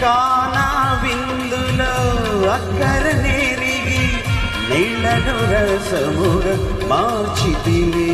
కానా విందులో అక్కర నేరిగి నీళ్ళను రసముగ మార్చితివి